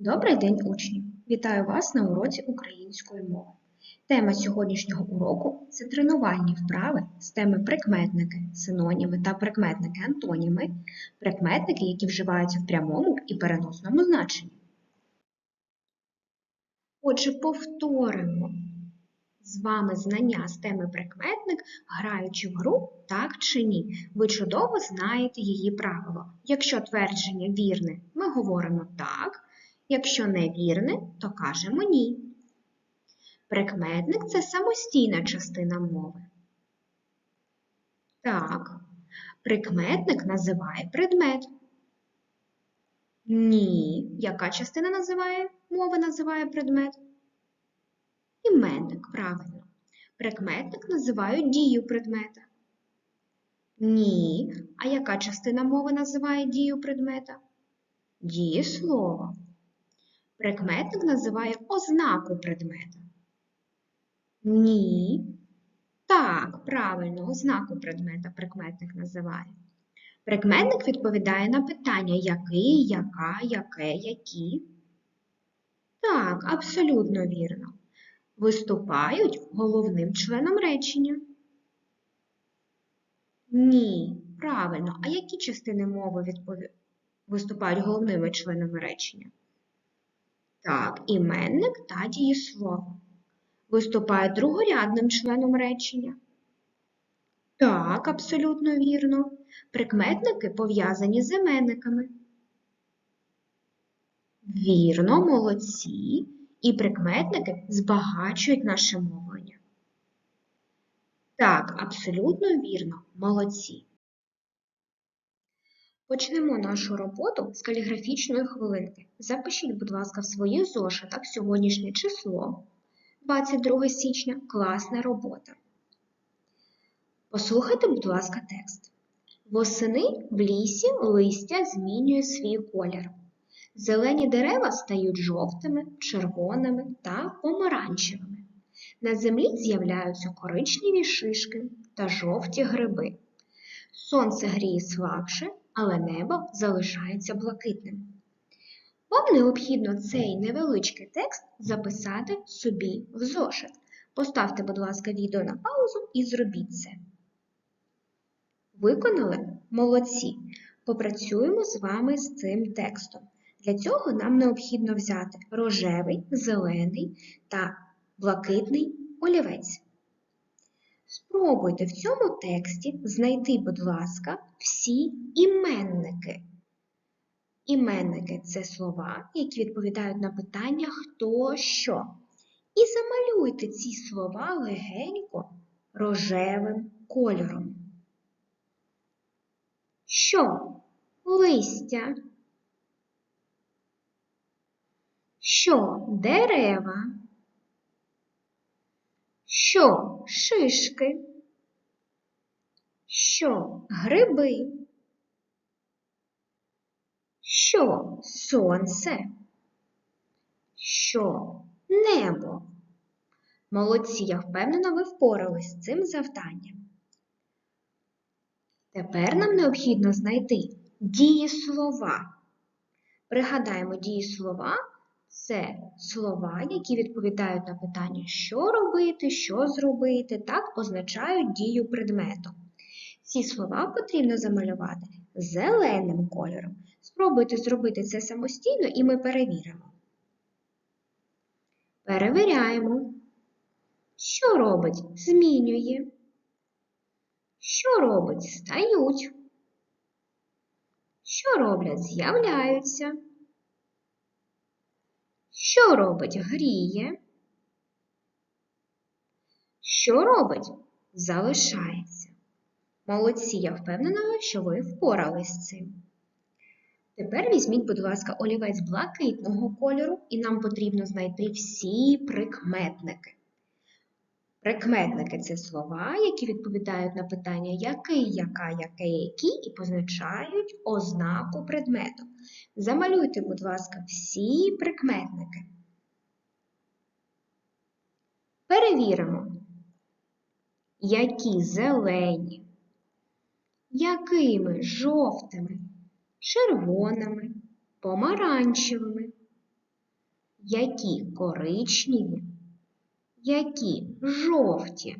Добрий день, учні! Вітаю вас на уроці української мови. Тема сьогоднішнього уроку це тренувальні вправи з теми прикметники, синоніми та прикметники антоніми, прикметники, які вживаються в прямому і переносному значенні. Отже, повторимо з вами знання з теми прикметник, граючи в гру так чи ні. Ви чудово знаєте її правило. Якщо твердження вірне, ми говоримо так. Якщо невірне, то кажемо ні. Прикметник це самостійна частина мови. Так, прикметник називає предмет. Ні. Яка частина називає мови називає предмет? Іменник, правильно. Прикметник називають дію предмета. Ні. А яка частина мови називає дію предмета? Дієслово. Прикметник називає ознаку предмета. Ні. Так, правильно, ознаку предмета прикметник називає. Прикметник відповідає на питання який, яка, яке, які. Так, абсолютно вірно. Виступають головним членом речення. Ні, правильно. А які частини мови відпові... виступають головними членами речення? Так, іменник та дієслово. Виступає другорядним членом речення. Так, абсолютно вірно. Прикметники пов'язані з іменниками. Вірно, молодці. І прикметники збагачують наше мовлення. Так, абсолютно вірно, молодці. Почнемо нашу роботу з каліграфічної хвилинки. Запишіть, будь ласка, в своїх зошитах сьогоднішнє число 22 січня класна робота. Послухайте, будь ласка, текст. Восени в лісі листя змінює свій колір. Зелені дерева стають жовтими, червоними та помаранчевими. На землі з'являються коричневі шишки та жовті гриби. Сонце гріє слабше, але небо залишається блакитним. Вам необхідно цей невеличкий текст записати собі в зошит. Поставте, будь ласка, відео на паузу і зробіть це. Виконали? Молодці! Попрацюємо з вами з цим текстом. Для цього нам необхідно взяти рожевий, зелений та блакитний олівець. Спробуйте в цьому тексті знайти, будь ласка, всі іменники. Іменники це слова, які відповідають на питання хто що. І замалюйте ці слова легенько рожевим кольором. Що? Листя. Що дерева? Що шишки? Що гриби? Що сонце? Що небо? Молодці, я впевнена, ви впорались з цим завданням. Тепер нам необхідно знайти дієслова. Пригадаємо, дієслова це слова, які відповідають на питання, що робити, що зробити, так означають дію предмету. Ці слова потрібно замалювати зеленим кольором. Спробуйте зробити це самостійно і ми перевіримо. Перевіряємо. Що робить? Змінює. Що робить? Стають. Що роблять? З'являються. Що робить? Гріє. Що робить? Залишається. Молодці, я впевнена, що ви впорались з цим. Тепер візьміть, будь ласка, олівець блакитного кольору, і нам потрібно знайти всі прикметники. Прикметники це слова, які відповідають на питання який, яка, яке, які, і позначають ознаку предмету. Замалюйте, будь ласка, всі прикметники. Перевіримо, які зелені, якими жовтими, червоними, помаранчевими, Які коричневі, які жовті,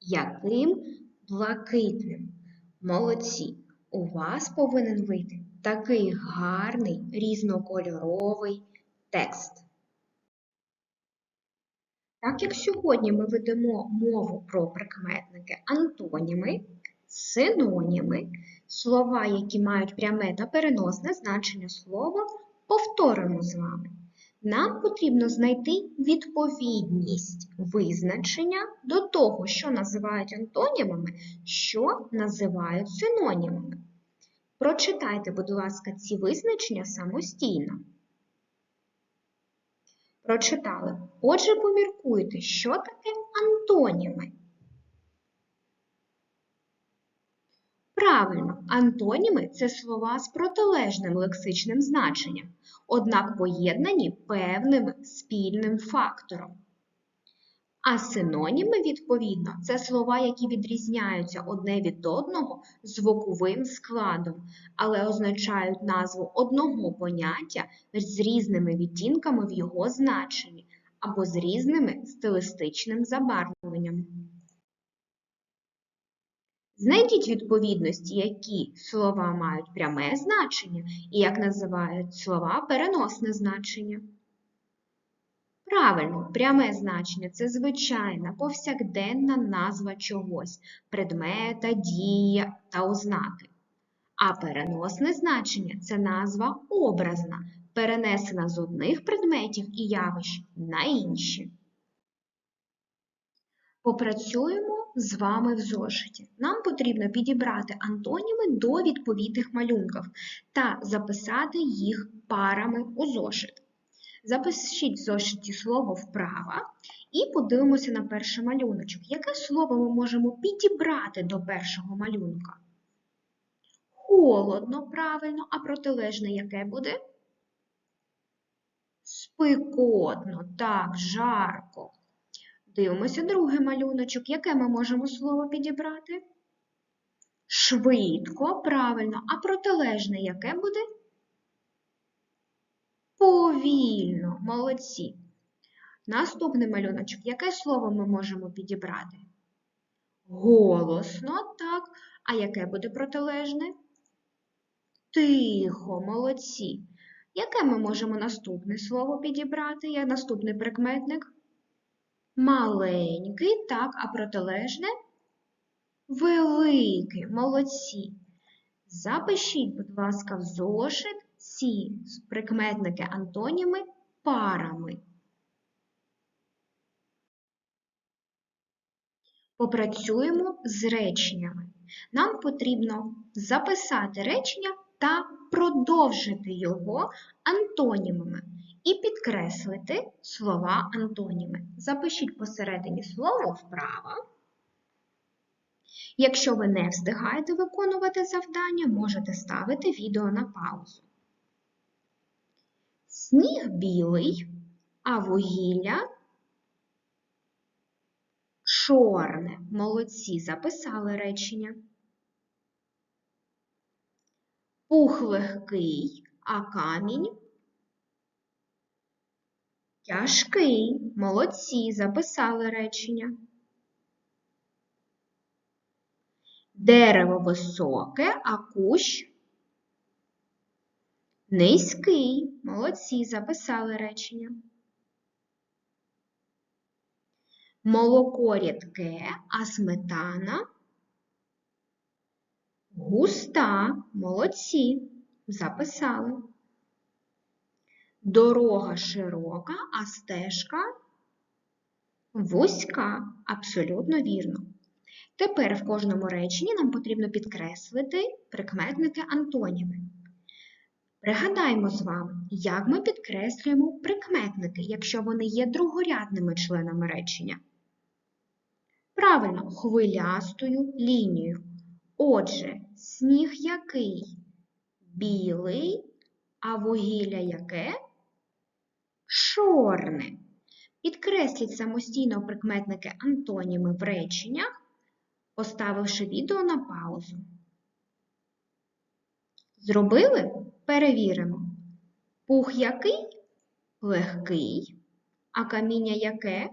яким блакитним. Молодці! У вас повинен вийти такий гарний різнокольоровий текст. Так як сьогодні ми ведемо мову про прикметники антоніми, синоніми, слова, які мають пряме та переносне значення слова, повторимо з вами. Нам потрібно знайти відповідність визначення до того, що називають антонімами, що називають синонімами. Прочитайте, будь ласка, ці визначення самостійно. Прочитали. Отже, поміркуйте, що таке антоніми. Правильно, антоніми це слова з протилежним лексичним значенням, однак поєднані певним спільним фактором. А синоніми, відповідно, це слова, які відрізняються одне від одного звуковим складом, але означають назву одного поняття з різними відтінками в його значенні або з різними стилістичним забарвленнями. Знайдіть відповідності, які слова мають пряме значення і як називають слова переносне значення. Правильно, пряме значення це звичайна повсякденна назва чогось, предмета, дії та ознаки. А переносне значення це назва образна, перенесена з одних предметів і явищ на інші. Попрацюємо з вами в зошиті. Нам потрібно підібрати антоніми до відповідних малюнків та записати їх парами у зошит. Запишіть в зошиті слово вправо і подивимося на перший малюночок. Яке слово ми можемо підібрати до першого малюнка? Холодно, правильно, а протилежне яке буде? Спекотно, так, жарко. Дивимося другий малюночок. Яке ми можемо слово підібрати? Швидко, правильно, а протилежне яке буде? Повільно, молодці. Наступний малюночок. Яке слово ми можемо підібрати? Голосно, так. А яке буде протилежне? Тихо, молодці. Яке ми можемо наступне слово підібрати? Як наступний прикметник? Маленький, так, а протилежне? Великий, молодці. Запишіть, будь ласка, в зошит ці прикметники антоніми парами. Попрацюємо з реченнями. Нам потрібно записати речення та продовжити його антонімами і підкреслити слова антоніми. Запишіть посередині слово вправо. Якщо ви не встигаєте виконувати завдання, можете ставити відео на паузу. Сніг білий, а вугілля чорне. Молодці записали речення. Пух легкий, а камінь тяжкий. Молодці записали речення. Дерево високе, а кущ Низький. Молодці, записали речення. Молоко рідке, а сметана густа. Молодці. Записали. Дорога широка, а стежка вузька. Абсолютно вірно. Тепер в кожному реченні нам потрібно підкреслити прикметники антоніми. Пригадаймо з вами, як ми підкреслюємо прикметники, якщо вони є другорядними членами речення. Правильно, хвилястою лінією. Отже, сніг який? Білий, а вугілля яке? Чорне. Підкресліть самостійно прикметники антоніми в реченнях, поставивши відео на паузу. Зробили? Перевіримо. Пух який? Легкий. А каміння яке?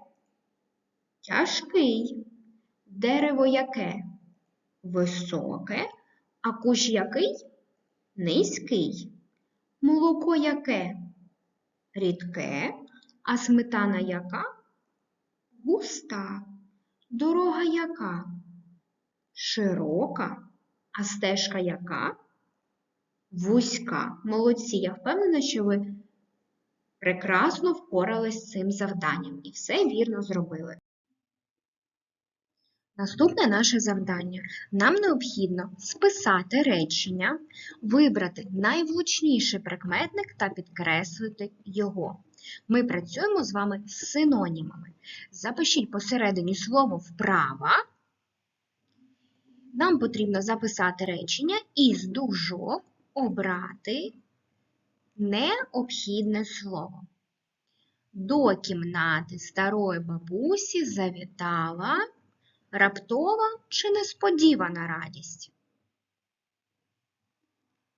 Тяжкий. Дерево яке? Високе. А кущ який? Низький. Молоко яке? Рідке. А сметана яка? Густа. Дорога яка? Широка. А стежка яка? Вузька. Молодці. Я впевнена, що ви прекрасно впорались з цим завданням і все вірно зробили. Наступне наше завдання. Нам необхідно списати речення, вибрати найвлучніший прикметник та підкреслити його. Ми працюємо з вами з синонімами. Запишіть посередині слово вправа. Нам потрібно записати речення і з дужок обрати необхідне слово. До кімнати старої бабусі завітала раптова чи несподівана радість?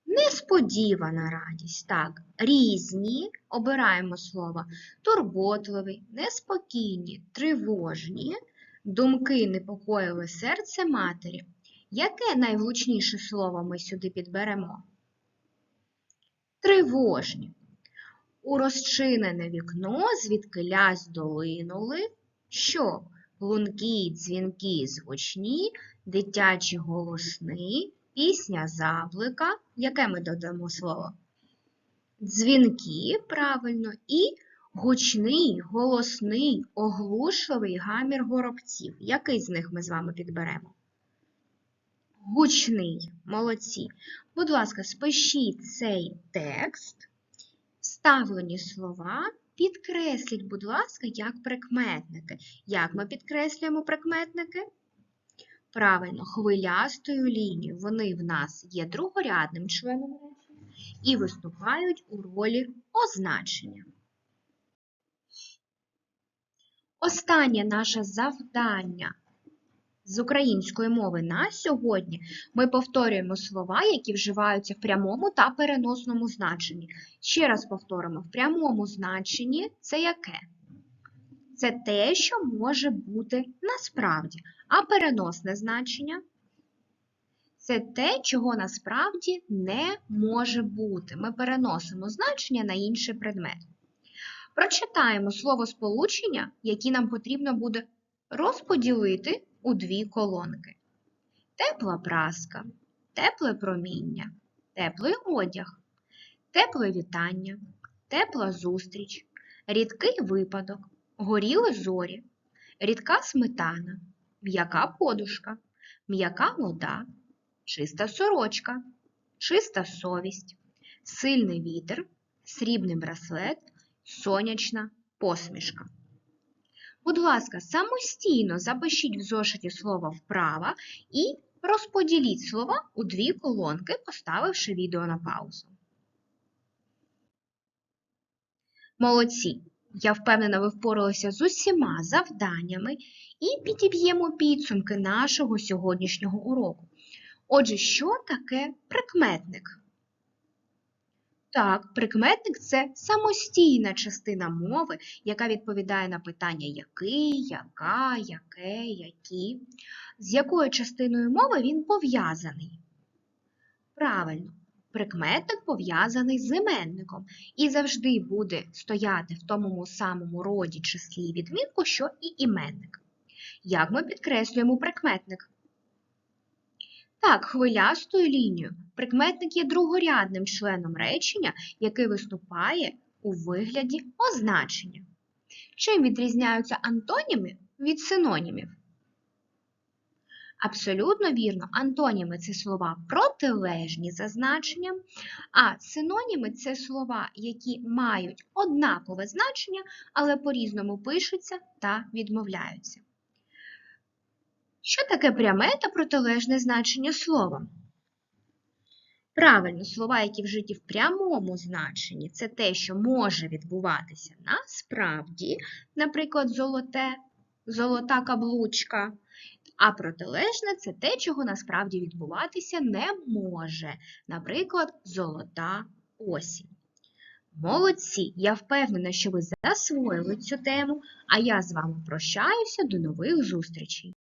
Несподівана радість. Так, різні обираємо слова турботливий, неспокійні, тривожні, думки непокоїли серце матері. Яке найвлучніше слово ми сюди підберемо? Тривожні. У розчинене вікно звідки долинули, що лункі, дзвінки звучні, дитячі голосни, пісня заблика. Яке ми додамо слово? Дзвінки, правильно, і гучний, голосний, оглушливий гамір горобців. Який з них ми з вами підберемо? Гучний, молодці. Будь ласка, спишіть цей текст, вставлені слова, підкресліть, будь ласка, як прикметники. Як ми підкреслюємо прикметники? Правильно, хвилястою лінією. Вони в нас є другорядним членом речення і виступають у ролі означення. Останнє наше завдання з української мови на сьогодні ми повторюємо слова, які вживаються в прямому та переносному значенні. Ще раз повторимо: в прямому значенні це яке? Це те, що може бути насправді, а переносне значення це те, чого насправді не може бути. Ми переносимо значення на інший предмет. Прочитаємо словосполучення, які нам потрібно буде розподілити у дві колонки. Тепла праска, тепле проміння, теплий одяг, тепле вітання, тепла зустріч, рідкий випадок, горіли зорі, рідка сметана, м'яка подушка, м'яка вода, чиста сорочка, чиста совість, сильний вітер, срібний браслет, сонячна посмішка. Будь ласка, самостійно запишіть в зошиті слово вправа і розподіліть слова у дві колонки, поставивши відео на паузу. Молодці! Я впевнена, ви впоралися з усіма завданнями і підіб'ємо підсумки нашого сьогоднішнього уроку. Отже, що таке прикметник? Так, прикметник це самостійна частина мови, яка відповідає на питання який, яка, яке, які. З якою частиною мови він пов'язаний? Правильно, прикметник пов'язаний з іменником і завжди буде стояти в тому самому роді числі відмінку, що і іменник. Як ми підкреслюємо прикметник? Так, хвилястою лінією прикметник є другорядним членом речення, який виступає у вигляді означення. Чим відрізняються антоніми від синонімів? Абсолютно вірно, антоніми це слова протилежні за значенням, а синоніми це слова, які мають однакове значення, але по-різному пишуться та відмовляються. Що таке пряме та протилежне значення слова? Правильно, слова, які вжиті в прямому значенні, це те, що може відбуватися насправді, наприклад, золоте, золота каблучка. А протилежне це те, чого насправді відбуватися не може, наприклад, золота осінь. Молодці! Я впевнена, що ви засвоїли цю тему, а я з вами прощаюся до нових зустрічей.